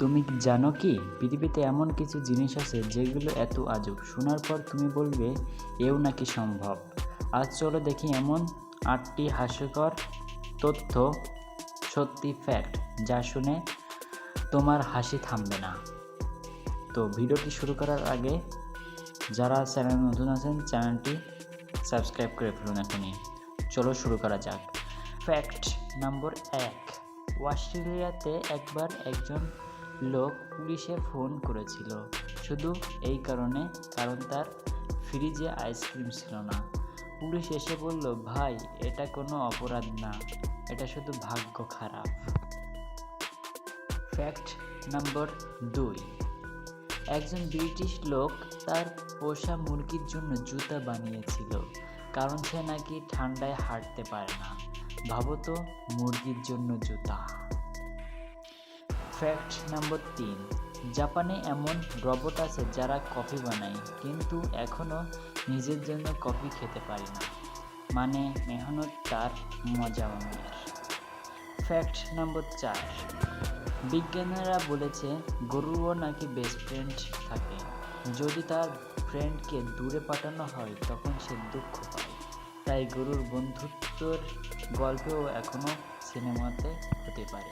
তুমি জানো কি? পৃথিবীতে এমন কিছু জিনিস আছে যেগুলো এত আজব। শোনার পর তুমি বলবে, এও নাকি সম্ভব? আজ চলো দেখি এমন আটটি হাস্যকর তথ্য সত্যি ফ্যাক্ট, যা শুনে তোমার হাসি থামবে না। তো ভিডিওটি শুরু করার আগে, যারা চ্যানেল নতুন আছেন, চ্যানেলটি সাবস্ক্রাইব করে ফেলুন এখনই। চলো শুরু করা যাক। ফ্যাক্ট নম্বর এক। অস্ট্রেলিয়াতে একবার একজন লোক পুলিশে ফোন করেছিল। শুধু এই কারণে, কারণ তার ফ্রিজে আইসক্রিম ছিল না। পুলিশ এসে বলল, ভাই, এটা কোনো অপরাধ না। এটা শুধু ভাগ্য খারাপ। ফ্যাক্ট নম্বর দুই। একজন ব্রিটিশ লোক তার পোষা মুরগির জন্য জুতা বানিয়েছিল, কারণ সে নাকি ঠান্ডায় হাঁটতে পারে না। ভাবতো মুরগির জন্য জুতা। ফ্যাক্ট নম্বর তিন। জাপানে এমন রবট আছে যারা কফি বানায়, কিন্তু এখনও নিজের জন্য কফি খেতে পারি না। মানে মেহনত তার মজা অন্যের ফ্যাক্ট নম্বর চার। বিজ্ঞানীরা বলেছে গরুরও নাকি বেস্ট ফ্রেন্ড থাকে। যদি তার ফ্রেন্ডকে দূরে পাঠানো হয়, তখন সে দুঃখ পায়। তাই গরুর বন্ধুত্বর গল্পেও এখনও সিনেমাতে হতে পারে।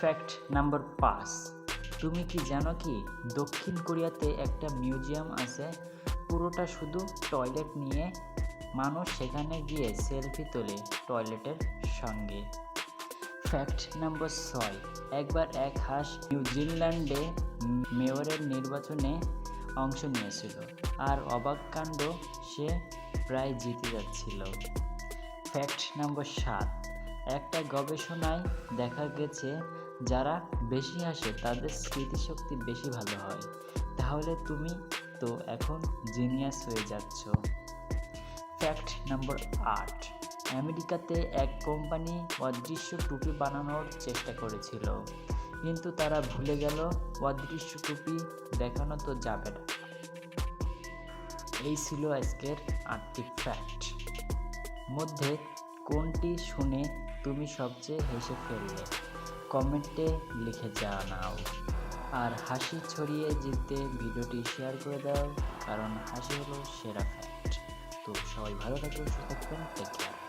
ফ্যাক্ট নাম্বার পাঁচ। তুমি কি জানো কি, দক্ষিণ কোরিয়াতে একটা মিউজিয়াম আছে, পুরোটা শুধু টয়লেট নিয়ে মানুষ সেখানে গিয়ে সেলফি তোলে টয়লেটের সঙ্গে। ফ্যাক্ট নাম্বার ছয়, একবার এক হাঁস নিউজিল্যান্ডে মেয়রের নির্বাচনে অংশ নিয়েছিল, আর অবাক কাণ্ড সে প্রায় জিতে যাচ্ছিল। ফ্যাক্ট নাম্বার সাত একটা গবেষণায় দেখা গেছে, যারা বেশি হাসে তাদের স্মৃতিশক্তি বেশি ভালো হয়। তাহলে তুমি তো এখন জিনিয়াস হয়ে যাচ্ছ। ফ্যাক্ট নম্বর আট। আমেরিকাতে এক কোম্পানি অদৃশ্য টুপি বানানোর চেষ্টা করেছিল। কিন্তু তারা ভুলে গেল, অদৃশ্য টুপি দেখানো তো যাবে না। এই ছিল আজকের আটটি ফ্যাক্ট মধ্যে কোনটি শুনে তুমি সবচেয়ে হেসে ফেললে। কমেন্টে লিখে জানাও। আর হাসি ছড়িয়ে যেতে ভিডিওটি শেয়ার করে দাও, কারণ হাসি হলো সেরা ফ্যাক্ট তো সবাই ভালো থাকবেন সুস্থ থাকবেন টেক কেয়ার